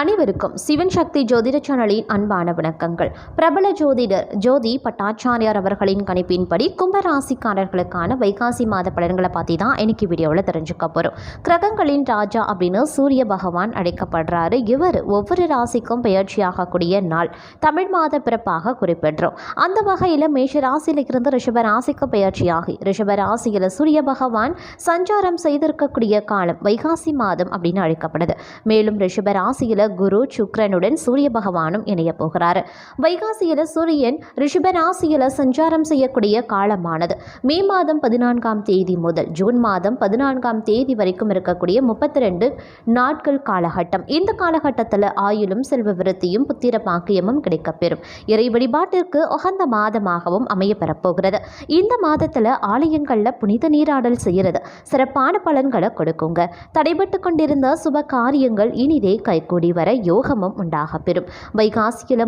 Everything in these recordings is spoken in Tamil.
அனைவருக்கும் சிவன் சக்தி ஜோதிட சேனலின் அன்பான வணக்கங்கள். பிரபல ஜோதிடர் ஜோதி பட்டாச்சாரியார் அவர்களின் கணிப்பின்படி கும்பராசிக்காரர்களுக்கான வைகாசி மாத பலன்களை பற்றி தான் இன்னைக்கு வீடியோவில் தெரிஞ்சுக்க போகிறோம் கிரகங்களின் ராஜா அப்படின்னு சூரிய பகவான் அழைக்கப்படுறாரு. இவர் ஒவ்வொரு ராசிக்கும் பெயர்ச்சியாகக்கூடிய நாள். தமிழ் மாத பிறப்பாக குறிப்பிடுறோம். அந்த வகையில் மேஷ ராசியில் இருந்து ரிஷப ராசிக்கு பெயர்ச்சியாகி ரிஷப ராசியில் சூரிய பகவான் சஞ்சாரம் செய்திருக்கக்கூடிய காலம் வைகாசி மாதம் அப்படின்னு அழைக்கப்படுது. மேலும் ரிஷப ராசியில் குரு சுக்கிரனுடன் சூரிய பகவானும் இணைய போகிறார். வைகாசியில சூரியன் ரிஷபராசியில சஞ்சாரம் செய்யக்கூடிய காலமானது. மே மாதம் பதினான்காம் தேதி முதல் ஜூன் மாதம் பதினான்காம் தேதி வரைக்கும் இருக்கக்கூடிய முப்பத்தி ரெண்டு நாட்கள் காலகட்டம். இந்த காலகட்டத்தில் ஆயுளும் செல்வ விருத்தியும் புத்திர பாக்கியமும் கிடைக்கப்பெறும். இறை வழிபாட்டிற்கு உகந்த மாதமாகவும் அமைய பெறப்போகிறது. இந்த மாதத்தில் ஆலயங்களில் புனித நீராடல் செய்கிறது சிறப்பான பலன்களை கொடுக்குங்க. தடைபட்டு கொண்டிருந்த சுப காரியங்கள் இனிதே கைகூடி வர யோகமும் உண்டாக பெறும்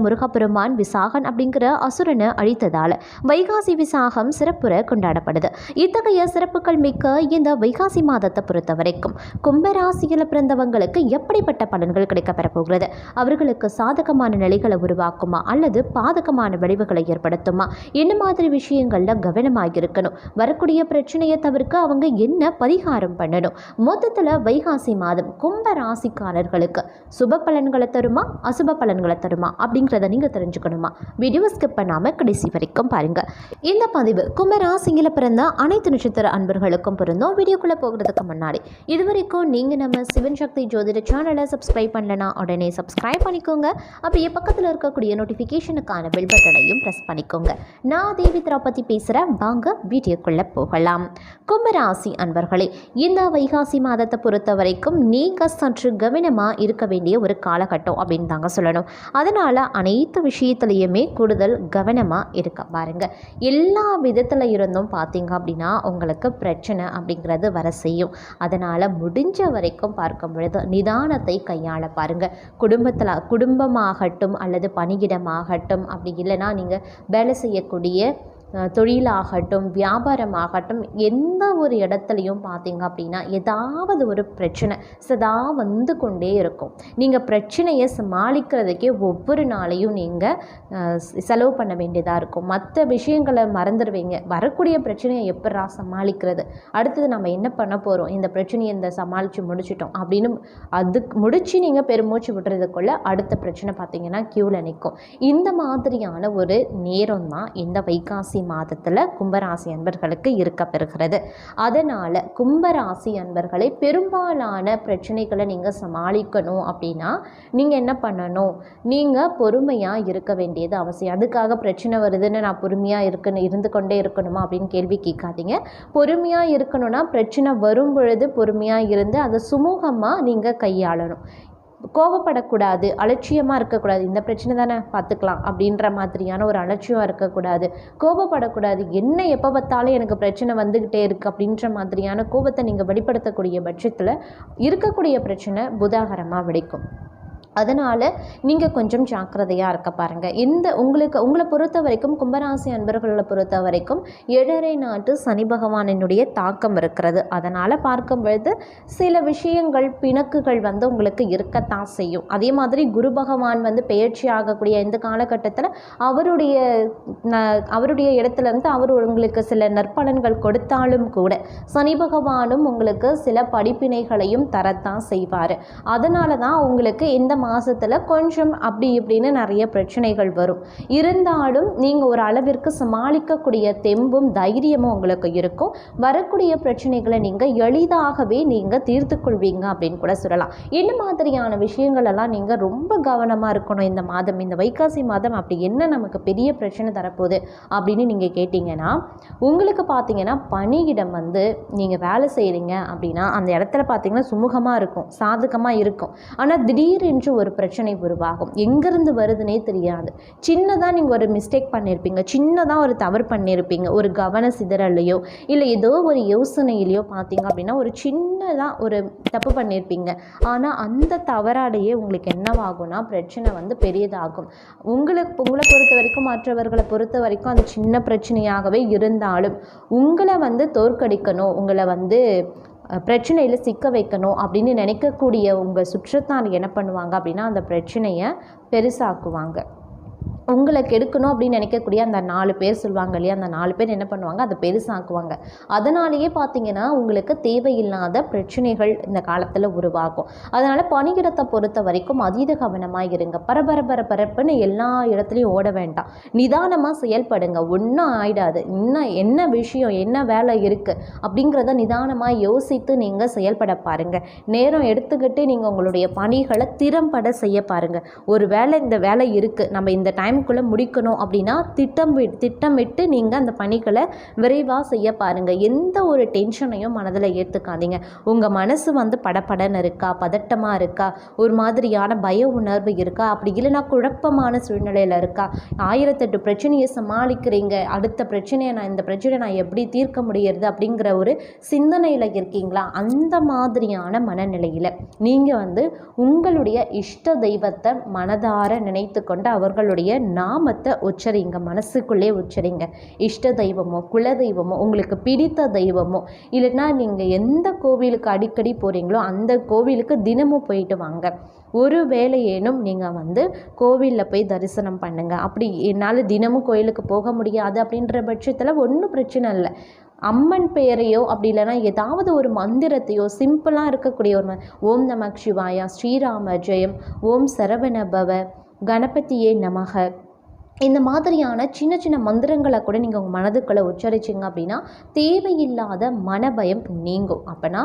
முருகப்பெருமான் விசாகன் அப்படிங்கிற அசுரனை அழித்ததால வைகாசி விசாகம் சிறப்புற கொண்டாடப்படுது. இத்தகைய சிறப்புகள் மிக்க இந்த வைகாசி மாதத்தை பொறுத்த வரைக்கும் கும்பராசியில் பிறந்தவங்களுக்கு எப்படிப்பட்ட பலன்கள் கிடைக்க போகிறது? அவர்களுக்கு சாதகமான நிலைகளை உருவாக்குமா? அல்லது பாதகமான விளைவுகளை ஏற்படுத்துமா? என்ன மாதிரி விஷயங்கள்ல கவனமாக இருக்கணும்? வரக்கூடிய பிரச்சனையை தவிர்க்க அவங்க என்ன பரிகாரம் பண்ணணும்? மொத்தத்தில் வைகாசி மாதம் கும்ப ராசிக்காரர்களுக்கு சுப பலன்களை தருமா? அசுப பலன்களை தருமா? அப்படிங்கிறத நீங்கள் தெரிஞ்சுக்கணுமா? வீடியோ ஸ்கிப் பண்ணாமல் கடைசி வரைக்கும் பாருங்கள் இந்த பதிவு கும்பராசிங்கில் பிறந்த அனைத்து நட்சத்திர அன்பர்களுக்கும் பிறந்தோம் வீடியோக்குள்ளே போகிறதுக்கு முன்னாடி இது வரைக்கும் நீங்கள் நம்ம சிவன் சக்தி ஜோதிட சேனலை சப்ஸ்கிரைப் பண்ணலனா உடனே சப்ஸ்கிரைப் பண்ணிக்கோங்க. அப்படியே பக்கத்தில் இருக்கக்கூடிய நோட்டிஃபிகேஷனுக்கான பெல் பட்டனையும் ப்ரெஸ் பண்ணிக்கோங்க. நான் தேவி திராபதி பேசுகிறேன் வாங்க வீடியோக்குள்ளே போகலாம். கும்பராசி அன்பர்களே இந்த வைகாசி மாதத்தை பொறுத்த வரைக்கும் நீங்கள் சற்று கவனமாக இருக்க வேண்டிய ஒரு காலகட்டம் அப்படின்னு தாங்க சொல்லணும். அதனால் அனைத்து விஷயத்துலையுமே கூடுதல் கவனமாக இருக்க பாருங்கள் எல்லா விதத்தில் இருந்தும் பார்த்தீங்க அப்படின்னா உங்களுக்கு பிரச்சனை அப்படிங்கிறது வர செய்யும். அதனால் முடிஞ்ச வரைக்கும் பார்க்கும் பொழுது நிதானத்தை கையாள பாருங்கள் குடும்பத்தில் குடும்பமாகட்டும் அல்லது பணியிடமாகட்டும் அப்படி இல்லைன்னா நீங்கள் வேலை செய்யக்கூடிய தொழிலாகட்டும் வியாபாரமாகட்டும் எந்த ஒரு இடத்துலையும் பார்த்தீங்க அப்படின்னா ஏதாவது ஒரு பிரச்சனை சதா வந்து கொண்டே இருக்கும். நீங்கள் பிரச்சனையை சமாளிக்கிறதுக்கே ஒவ்வொரு நாளையும் நீங்கள் செலவு பண்ண வேண்டியதாக இருக்கும். மற்ற விஷயங்களை மறந்துடுவீங்க. வரக்கூடிய பிரச்சனையை எப்படா சமாளிக்கிறது? அடுத்தது நம்ம என்ன பண்ண போகிறோம் இந்த பிரச்சனையை இந்த சமாளித்து முடிச்சிட்டோம் அப்படின்னு அதுக்கு முடித்து நீங்கள் பெருமூச்சு விடுறதுக்குள்ள அடுத்த பிரச்சனை பார்த்தீங்கன்னா க்யூவில் நிற்கும் இந்த மாதிரியான ஒரு நேரம் தான் இந்த வைகாசி மாதத்தில் கும்பராசி அன்பர்களுக்கு இருக்க பெறுகிறது. அதனால் கும்பராசி அன்பர்களை பெரும்பாலான பிரச்சனைகளை நீங்கள் சமாளிக்கணும் அப்படின்னா நீங்கள் என்ன பண்ணணும்? நீங்கள் பொறுமையாக இருக்க வேண்டியது அவசியம். அதுக்காக பிரச்சனை வருதுன்னு நான் பொறுமையாக இருக்கணும் இருந்து கொண்டே இருக்கணுமா அப்படின்னு கேள்வி கேட்காதீங்க. பொறுமையாக இருக்கணும்னா பிரச்சனை வரும் பொழுது பொறுமையாக இருந்து அதை சுமூகமாக நீங்கள் கையாளணும். கோபப்படக்கூடாது அலட்சியமாக இருக்கக்கூடாது. இந்த பிரச்சனை தானே பார்த்துக்கலாம். அப்படின்ற மாதிரியான ஒரு அலட்சியம் இருக்கக்கூடாது. கோபப்படக்கூடாது என்ன எப்போ பார்த்தாலும் எனக்கு பிரச்சனை வந்துக்கிட்டே இருக்குது அப்படின்ற மாதிரியான கோபத்தை நீங்கள் வெளிப்படுத்தக்கூடிய பட்சத்தில் இருக்கக்கூடிய பிரச்சனை புதாகரமாக வெடிக்கும். அதனால் நீங்கள் கொஞ்சம் ஜாக்கிரதையாக இருக்க பாருங்கள் இந்த உங்களுக்கு உங்களை பொறுத்த வரைக்கும் கும்பராசி அன்பர்களை பொறுத்த வரைக்கும் ஏழரை நாட்டு சனி பகவானினுடைய தாக்கம் இருக்கிறது. அதனால் பார்க்கும் பொழுது சில விஷயங்கள் பிணக்குகள் வந்து உங்களுக்கு இருக்கத்தான் செய்யும். அதே மாதிரி குரு பகவான் வந்து பெயர்ச்சி ஆகக்கூடிய இந்த காலகட்டத்தில் அவருடைய ந- அவருடைய இடத்துல இருந்து அவர் உங்களுக்கு சில நற்பலன்கள் கொடுத்தாலும் கூட சனி பகவானும் உங்களுக்கு சில படிப்பினைகளையும் தரத்தான் செய்வார். அதனால தான் உங்களுக்கு இந்த மாதத்தில் கொஞ்சம் அப்படி இப்படின்னு நிறைய பிரச்சனைகள் வரும். இருந்தாலும் நீங்கள் ஒரு அளவிற்கு சமாளிக்கக்கூடிய தெம்பும் தைரியமும் உங்களுக்கு இருக்கும். வரக்கூடிய பிரச்சனைகளை நீங்கள் எளிதாகவே நீங்கள் தீர்த்து கொள்வீங்க அப்படின்னு கூட சொல்லலாம். என்ன மாதிரியான விஷயங்கள் எல்லாம் நீங்கள் ரொம்ப கவனமாக இருக்கணும்? இந்த மாதம் இந்த வைகாசி மாதம் அப்படி என்ன நமக்கு பெரிய பிரச்சனை தரப்போகுது அப்படின்னு நீங்கள் கேட்டிங்கன்னா உங்களுக்கு பார்த்தீங்கன்னா பணியிடம் வந்து நீங்கள் வேலை செய்கிறீங்க அப்படின்னா அந்த இடத்துல பார்த்தீங்கன்னா சுமூகமாக இருக்கும் சாதகமாக இருக்கும். ஆனால் திடீரென்று ஒரு பிரச்சனை உருவாகும். எங்கேருந்து வருதுன்னே தெரியாது. சின்னதாக நீங்கள் ஒரு மிஸ்டேக் பண்ணியிருப்பீங்க சின்னதாக ஒரு தவறு பண்ணியிருப்பீங்க ஒரு கவன சிதறலையோ இல்லை ஏதோ ஒரு யோசனையிலையோ பார்த்தீங்க அப்படின்னா ஒரு சின்னதாக ஒரு தப்பு பண்ணியிருப்பீங்க ஆனால் அந்த தவறாலேயே உங்களுக்கு என்னவாகும்னா பிரச்சனை வந்து பெரியதாகும். உங்களுக்கு உங்களை பொறுத்த வரைக்கும் மற்றவர்களை பொறுத்த வரைக்கும் அது சின்ன பிரச்சனையாகவே இருந்தாலும் உங்களை வந்து தோற்கடிக்கணும். உங்களை வந்து பிரச்சனையில் சிக்க வைக்கணும் அப்படின்னு நினைக்கக்கூடிய உங்கள் சுற்றத்தார் என்ன பண்ணுவாங்க அப்படின்னா அந்த பிரச்சனையை பெருசாக்குவாங்க. உங்களை கெடுக்கணும் அப்படின்னு நினைக்கக்கூடிய அந்த நாலு பேர் சொல்லுவாங்க இல்லையா அந்த நாலு பேர் என்ன பண்ணுவாங்க? அதை பெருசாக்குவாங்க. அதனாலேயே பார்த்தீங்கன்னா உங்களுக்கு தேவையில்லாத பிரச்சனைகள் இந்த காலத்தில் உருவாகும். அதனால் பணியிடத்தை பொறுத்த வரைக்கும் அதீத கவனமாக இருங்க. பரபர பரபரப்புன்னு எல்லா இடத்துலையும் ஓட வேண்டாம். நிதானமாக செயல்படுங்க. ஒன்றும் ஆயிடாது. இன்னும் என்ன விஷயம் என்ன வேலை இருக்குது அப்படிங்கிறத நிதானமாக யோசித்து நீங்கள் செயல்பட பாருங்கள் நேரம் எடுத்துக்கிட்டு நீங்கள் உங்களுடைய பணிகளை திறம்பட செய்ய பாருங்கள் ஒரு வேலை இந்த வேலை இருக்குது நம்ம இந்த டைம் டைமுக்குள்ளே முடிக்கணும் அப்படின்னா திட்டம் திட்டமிட்டு நீங்கள் அந்த பணிகளை விரைவாக செய்ய பாருங்கள் எந்த ஒரு டென்ஷனையும் மனதில் ஏற்றுக்காதீங்க உங்கள் மனசு வந்து படபடன்னு இருக்கா? பதட்டமாக இருக்கா? ஒரு மாதிரியான பய உணர்வு இருக்கா? அப்படி இல்லைன்னா குழப்பமான சூழ்நிலையில் இருக்கா? ஆயிரத்தெட்டு பிரச்சனையை சமாளிக்கிறீங்க. அடுத்த பிரச்சனையை நான் இந்த பிரச்சனையை நான் எப்படி தீர்க்க முடியறது அப்படிங்கிற ஒரு சிந்தனையில் இருக்கீங்களா? அந்த மாதிரியான மனநிலையில் நீங்கள் வந்து உங்களுடைய இஷ்ட தெய்வத்தை மனதார நினைத்து கொண்டு அவர்களுடைய நாமத்தை உச்சரிங்க மனசுக்குள்ளே உச்சரிங்க. இஷ்ட தெய்வமோ குல தெய்வமோ உங்களுக்கு பிடித்த தெய்வமோ இல்லைன்னா நீங்கள் எந்த கோவிலுக்கு அடிக்கடி போகிறீங்களோ அந்த கோவிலுக்கு தினமும் போயிட்டு வாங்க. ஒரு வேளையேனும் நீங்கள் வந்து கோவிலில் போய் தரிசனம் பண்ணுங்கள் அப்படி என்னால் தினமும் கோயிலுக்கு போக முடியாது அப்படின்ற பட்சத்தில் ஒன்றும் பிரச்சனை இல்லை. அம்மன் பெயரையோ அப்படி இல்லைன்னா ஏதாவது ஒரு மந்திரத்தையோ சிம்பிளாக இருக்கக்கூடிய ஒரு ஓம் நமக் சிவாயா ஸ்ரீராம ஜெயம் ஓம் சரவண பவ கணபதியே நமக. இந்த மாதிரியான சின்ன சின்ன மந்திரங்களை கூட நீங்கள் உங்கள் மனதுக்குள்ளே உச்சரிச்சிங்க அப்படின்னா தேவையில்லாத மனபயம் நீங்கும். அப்போனா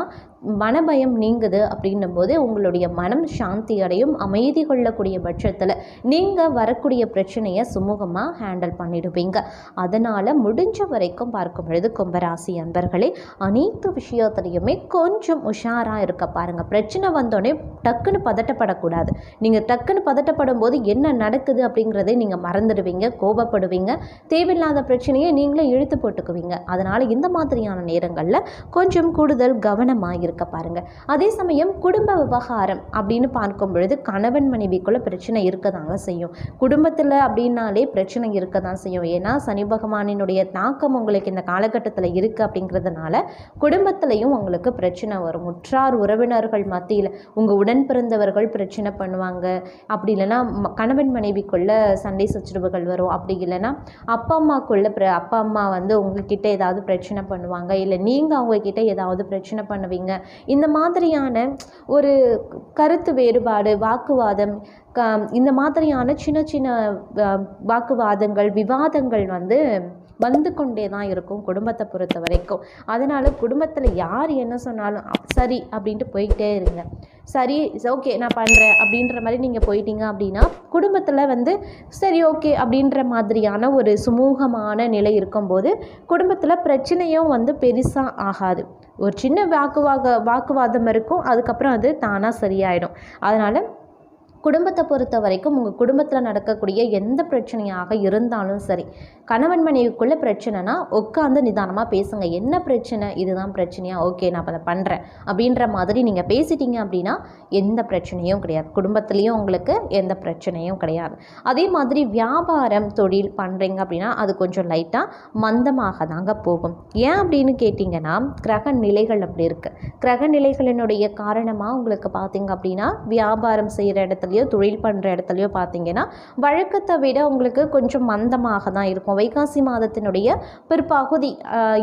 மனபயம் நீங்குது அப்படின்னும் போது உங்களுடைய மனம் சாந்தி அடையும் அமைதி கொள்ளக்கூடிய பட்சத்தில் நீங்கள் வரக்கூடிய பிரச்சனையை சுமூகமாக ஹேண்டில் பண்ணிடுவீங்க. அதனால் முடிஞ்ச வரைக்கும் பார்க்கும் பொழுது கும்பராசி அன்பர்களே அனைத்து விஷயத்துலையுமே கொஞ்சம் உஷாராக இருக்க பாருங்கள் பிரச்சனை வந்தோடனே டக்குன்னு பதட்டப்படக்கூடாது. நீங்கள் டக்குன்னு பதட்டப்படும் போது என்ன நடக்குது அப்படிங்கிறதே நீங்கள் மறந்துடுவீங்க. கோபப்படுவீங்க. தேவையில்லாத பிரச்சனையை நீங்களே இழுத்து போட்டுக்குவீங்க. அதனால் இந்த மாதிரியான நேரங்களில் கொஞ்சம் கூடுதல் கவனமாக இருக்க பாருங்க. அதே சமயம் குடும்ப விவகாரம் அப்படின்னு பார்க்கும் பொழுது கணவன் மனைவிக்குள்ள பிரச்சனை இருக்க தாங்க செய்யும். குடும்பத்தில் அப்படின்னாலே பிரச்சனை இருக்க தான் செய்யும். ஏன்னா சனி பகவானினுடைய தாக்கம் உங்களுக்கு இந்த காலகட்டத்தில் இருக்குது அப்படிங்கிறதுனால குடும்பத்திலையும் உங்களுக்கு பிரச்சனை வரும். உற்றார் உறவினர்கள் மத்தியில் உங்கள் உடன் பிறந்தவர்கள் பிரச்சனை பண்ணுவாங்க. அப்படி இல்லைன்னா கணவன் மனைவிக்குள்ள சண்டை சச்சரவுகள் வரும். அப்படி இல்லைன்னா அப்பா அம்மாக்குள்ள பிர அப்பா அம்மா வந்து உங்ககிட்ட ஏதாவது பிரச்சனை பண்ணுவாங்க. இல்லை நீங்கள் அவங்கக்கிட்ட ஏதாவது பிரச்சனை பண்ணுவீங்க. இந்த மாதிரியான ஒரு கருத்து வேறுபாடு வாக்குவாதம் க இந்த மாதிரியான சின்ன சின்ன வாக்குவாதங்கள் விவாதங்கள் வந்து வந்து கொண்டே தான் இருக்கும் குடும்பத்தை பொறுத்த வரைக்கும். அதனால் குடும்பத்தில் யார் என்ன சொன்னாலும் சரி அப்படின்ட்டு போயிட்டே இருங்க. சரி ஓகே நான் பண்ணுறேன் அப்படின்ற மாதிரி நீங்கள் போயிட்டீங்க அப்படின்னா குடும்பத்தில் வந்து சரி ஓகே அப்படின்ற மாதிரியான ஒரு சுமூகமான நிலை இருக்கும்போது குடும்பத்தில் பிரச்சனையும் வந்து பெருசாக ஆகாது. ஒரு சின்ன வாக்குவாக வாக்குவாதம் இருக்கும் அதுக்கப்புறம் அது தானாக சரியாயிடும். அதனால் குடும்பத்தை பொறுத்த வரைக்கும் உங்கள் குடும்பத்தில் நடக்கக்கூடிய எந்த பிரச்சனையாக இருந்தாலும் சரி கணவன் மனைவிக்குள்ள பிரச்சனைனா உட்காந்து நிதானமாக பேசுங்க. என்ன பிரச்சனை? இதுதான் பிரச்சனையா? ஓகே நான் அதை பண்ணுறேன் அப்படின்ற மாதிரி நீங்கள் பேசிட்டீங்க அப்படின்னா எந்த பிரச்சனையும் கிடையாது. குடும்பத்துலேயும் உங்களுக்கு எந்த பிரச்சனையும் கிடையாது. அதே மாதிரி வியாபாரம் தொழில் பண்ணுறீங்க அப்படின்னா அது கொஞ்சம் லைட்டாக மந்தமாக தாங்க போகும். ஏன் அப்படின்னு கேட்டிங்கன்னா கிரக நிலைகள் அப்படி இருக்குது கிரக நிலைகளினுடைய காரணமாக உங்களுக்கு பார்த்தீங்க அப்படின்னா வியாபாரம் செய்கிற இடத்துலையோ தொழில் பண்ணுற இடத்துலையோ பார்த்தீங்கன்னா வழக்கத்தை விட உங்களுக்கு கொஞ்சம் மந்தமாக தான் இருக்கும். வைகாசி மாதத்தினுடைய பிற்பகுதி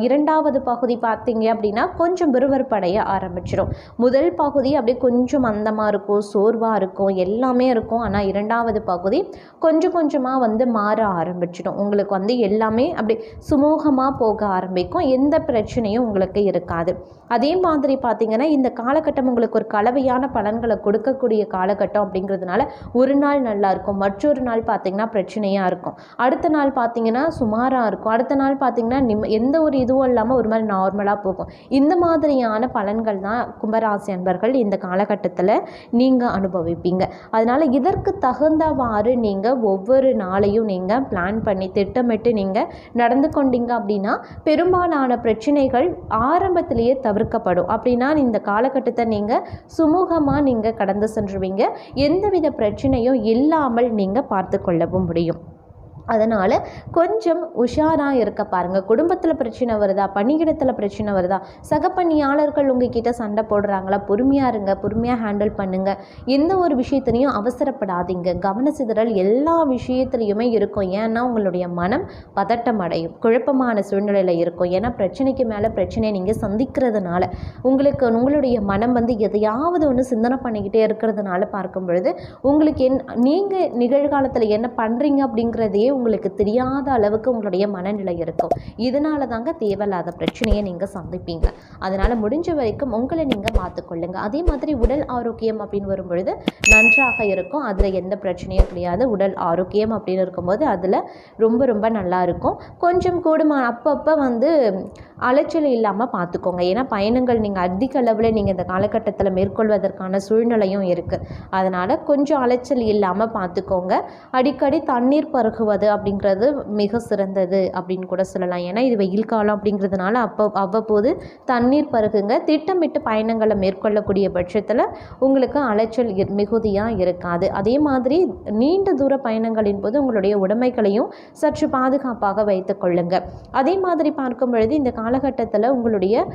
இரண்டாவது பகுதி பார்த்தீங்க அப்படின்னா கொஞ்சம் விறுவிறுப்படைய ஆரம்பிச்சிடும் முதல் பகுதி அப்படியே கொஞ்சம் மந்தமாக இருக்கும் சோர்வாக இருக்கும் எல்லாமே இருக்கும். ஆனால் இரண்டாவது பகுதி கொஞ்சம் கொஞ்சமாக வந்து மாற ஆரம்பிச்சிடும். உங்களுக்கு வந்து எல்லாமே அப்படி சுமூகமாக போக ஆரம்பிக்கும். எந்த பிரச்சனையும் உங்களுக்கு இருக்காது. அதே மாதிரி பார்த்தீங்கன்னா இந்த காலகட்டம் உங்களுக்கு ஒரு கலவையான பலன்களை கொடுக்கக்கூடிய காலகட்டம் அப்படிங்கிறதுனால ஒரு நாள் நல்லா இருக்கும். மற்றொரு நாள் பார்த்தீங்கன்னா பிரச்சனையாக இருக்கும். அடுத்த நாள் பார்த்தீங்கன்னா சுமாராக இருக்கும். அடுத்த நாள் பார்த்தீங்கன்னா நிம் எந்த ஒரு இதுவும் இல்லாமல் ஒரு மாதிரி நார்மலாக போகும். இந்த மாதிரியான பலன்கள் தான் கும்பராசி அன்பர்கள் இந்த காலகட்டத்தில் நீங்கள் அனுபவிப்பீங்க. அதனால் இதற்கு தகுந்தவாறு நீங்கள் ஒவ்வொரு நாளையும் நீங்கள் பிளான் பண்ணி திட்டமிட்டு நீங்கள் நடந்து கொண்டீங்க அப்படின்னா பெரும்பாலான பிரச்சனைகள் ஆரம்பத்திலேயே தவிர்க்கப்படும். அப்படின்னா இந்த காலகட்டத்தை நீங்கள் சுமூகமாக நீங்கள் கடந்து சென்றுவீங்க. எந்தவித பிரச்சனையும் இல்லாமல் நீங்கள் பார்த்து கொள்ளவும் முடியும். அதனால் கொஞ்சம் உஷாராக இருக்க பாருங்கள் குடும்பத்தில் பிரச்சனை வருதா? பணியிடத்தில் பிரச்சனை வருதா? சக பணியாளர்கள் உங்ககிட்ட சண்டை போடுறாங்களா? பொறுமையாக இருங்க பொறுமையாக ஹேண்டில் பண்ணுங்கள் எந்த ஒரு விஷயத்துலையும் அவசரப்படாதீங்க. கவன சிதறல் எல்லா விஷயத்துலையுமே இருக்கும். ஏன்னா உங்களுடைய மனம் பதட்டம் அடையும். குழப்பமான சூழ்நிலையில் இருக்கும். ஏன்னா பிரச்சனைக்கு மேலே பிரச்சனையை நீங்கள் சந்திக்கிறதுனால உங்களுக்கு உங்களுடைய மனம் வந்து எதையாவது ஒன்று சிந்தனை பண்ணிக்கிட்டே இருக்கிறதுனால பார்க்கும் பொழுது உங்களுக்கு என் நீங்கள் நிகழ்காலத்தில் என்ன பண்ணுறீங்க அப்படிங்கிறதையே உங்களுக்கு தெரியாத அளவுக்கு உங்களுடைய மனநிலை இருக்கும். இதனால தாங்க தேவையில்லாத பிரச்சனையை நீங்கள் சந்திப்பீங்க. அதனால் முடிஞ்ச வரைக்கும் உங்களை நீங்கள் மாற்றிக்கொள்ளுங்க அதே மாதிரி உடல் ஆரோக்கியம் அப்படின்னு வரும்பொழுது நன்றாக இருக்கும். அதில் எந்த பிரச்சனையும் கிடையாது. உடல் ஆரோக்கியம் அப்படின்னு இருக்கும்போது அதில் ரொம்ப ரொம்ப நல்லா இருக்கும். கொஞ்சம் கூடுமா அப்பப்போ வந்து அலைச்சல் இல்லாமல் பார்த்துக்கோங்க. ஏன்னா பயணங்கள் நீங்கள் அதிக அளவில் நீங்கள் இந்த காலகட்டத்தில் மேற்கொள்வதற்கான சூழ்நிலையும் இருக்குது அதனால் கொஞ்சம் அலைச்சல் இல்லாமல் பார்த்துக்கோங்க. அடிக்கடி தண்ணீர் பருகுவது அப்படிங்கிறது மிக சிறந்தது அப்படின்னு கூட சொல்லலாம். ஏன்னா இது வெயில் காலம் அப்படிங்கிறதுனால அப்போ அவ்வப்போது தண்ணீர் பருகுங்க. திட்டமிட்டு பயணங்களை மேற்கொள்ளக்கூடிய பட்சத்தில் உங்களுக்கு அலைச்சல் மிகுதியாக இருக்காது. அதே மாதிரி நீண்ட தூர பயணங்களின் போது உங்களுடைய உடைமைகளையும் சற்று பாதுகாப்பாக வைத்து கொள்ளுங்க. அதே மாதிரி பார்க்கும் பொழுது இந்த காலகட்டத்தில் உங்களுடைய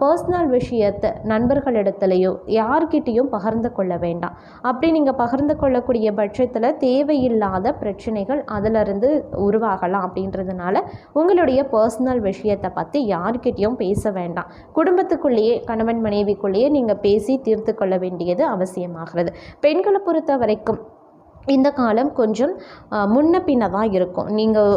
பர்சனல் விஷயத்தை நண்பர்களிடத்துலையோ யார்கிட்டேயும் பகிர்ந்து கொள்ள வேண்டாம். அப்படி நீங்கள் பகிர்ந்து கொள்ளக்கூடிய பட்சத்தில் தேவையில்லாத பிரச்சனைகள் இருந்து உருவாகலாம் அப்படின்றதுனால உங்களுடைய பர்சனல் விஷயத்தை பற்றி யார்கிட்டையும் பேச வேண்டாம். குடும்பத்துக்குள்ளேயே கணவன் மனைவிக்குள்ளேயே நீங்கள் பேசி தீர்த்து கொள்ள வேண்டியது அவசியமாகிறது. பெண்களை பொறுத்த வரைக்கும் இந்த காலம் கொஞ்சம் முன்ன பின்ன தான் இருக்கும். நீங்கள்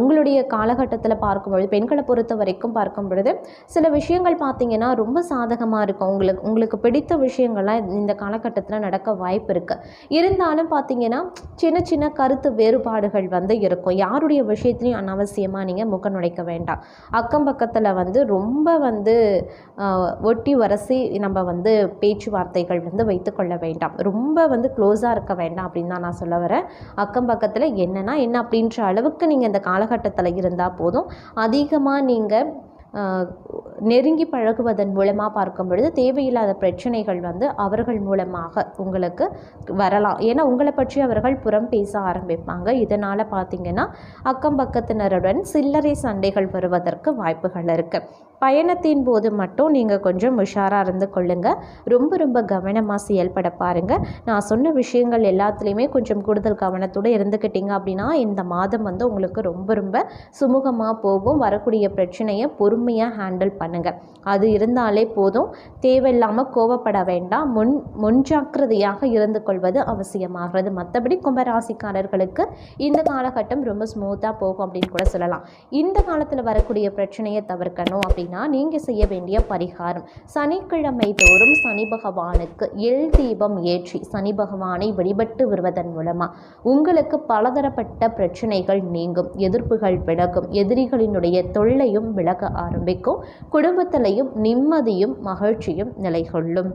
உங்களுடைய காலகட்டத்தில் பார்க்கும்பொழுது பெண்களை பொறுத்த வரைக்கும் பார்க்கும் பொழுது சில விஷயங்கள் பார்த்தீங்கன்னா ரொம்ப சாதகமாக இருக்கும். உங்களுக்கு உங்களுக்கு பிடித்த விஷயங்கள்லாம் இந்த காலகட்டத்தில் நடக்க வாய்ப்பு இருக்குது இருந்தாலும் பார்த்தீங்கன்னா சின்ன சின்ன கருத்து வேறுபாடுகள் வந்து இருக்கும். யாருடைய விஷயத்துலையும் அனாவசியமாக நீங்கள் முக நுழைக்க வேண்டாம். அக்கம் பக்கத்தில் வந்து ரொம்ப வந்து ஒட்டி வரசி நம்ம வந்து பேச்சுவார்த்தைகள் வந்து வைத்துக்கொள்ள வேண்டாம். ரொம்ப வந்து க்ளோஸாக இருக்க வேண்டாம் அப்படின்னு தான் நான் சொல்ல வரேன். அக்கம் பக்கத்தில் என்னென்னா என்ன அப்படின்ற அளவுக்கு நீங்கள் இந்த காலகட்டத்தில் இருந்தால் போதும். அதிகமாக நீங்கள் நெருங்கி பழகுவதன் மூலமாக பார்க்கும் பொழுது தேவையில்லாத பிரச்சனைகள் வந்து அவர்கள் மூலமாக உங்களுக்கு வரலாம். ஏன்னா உங்களை பற்றி அவர்கள் புறம் பேச ஆரம்பிப்பாங்க. இதனால் பார்த்தீங்கன்னா அக்கம் பக்கத்தினருடன் சில்லறை சண்டைகள் வருவதற்கு வாய்ப்புகள் இருக்குது பயணத்தின் போது மட்டும் நீங்கள் கொஞ்சம் உஷாராக இருந்து கொள்ளுங்கள் ரொம்ப ரொம்ப கவனமாக செயல்பட பாருங்கள் நான் சொன்ன விஷயங்கள் எல்லாத்துலேயுமே கொஞ்சம் கூடுதல் கவனத்தோடு இருந்துக்கிட்டீங்க அப்படின்னா இந்த மாதம் வந்து உங்களுக்கு ரொம்ப ரொம்ப சுமூகமாக போகும். வரக்கூடிய பிரச்சனையை பொறுமையாக ஹேண்டில் பண்ணுங்கள் அது இருந்தாலே போதும். தேவையில்லாமல் கோவப்பட வேண்டாம். முன் முன்ஜாக்கிரதையாக இருந்து கொள்வது அவசியமாகிறது. மற்றபடி கும்பராசிக்காரர்களுக்கு இந்த காலகட்டம் ரொம்ப ஸ்மூத்தாக போகும் அப்படின்னு கூட சொல்லலாம். இந்த காலத்தில் வரக்கூடிய பிரச்சனையை தவிர்க்கணும் அப்படின்னா நீங்கள் செய்ய வேண்டிய பரிகாரம். சனிக்கிழமை தோறும் சனி பகவானுக்கு எள் தீபம் ஏற்றி சனி பகவானை வழிபட்டு வருவதன் மூலமாக உங்களுக்கு பலதரப்பட்ட பிரச்சனைகள் நீங்கும். எதிர்ப்புகள் விலகும். எதிரிகளினுடைய தொல்லையும் விலக ஆரம்பிக்கும். குடும்பத்திலையும் நிம்மதியும் மகிழ்ச்சியும் நிலைகொள்ளும்.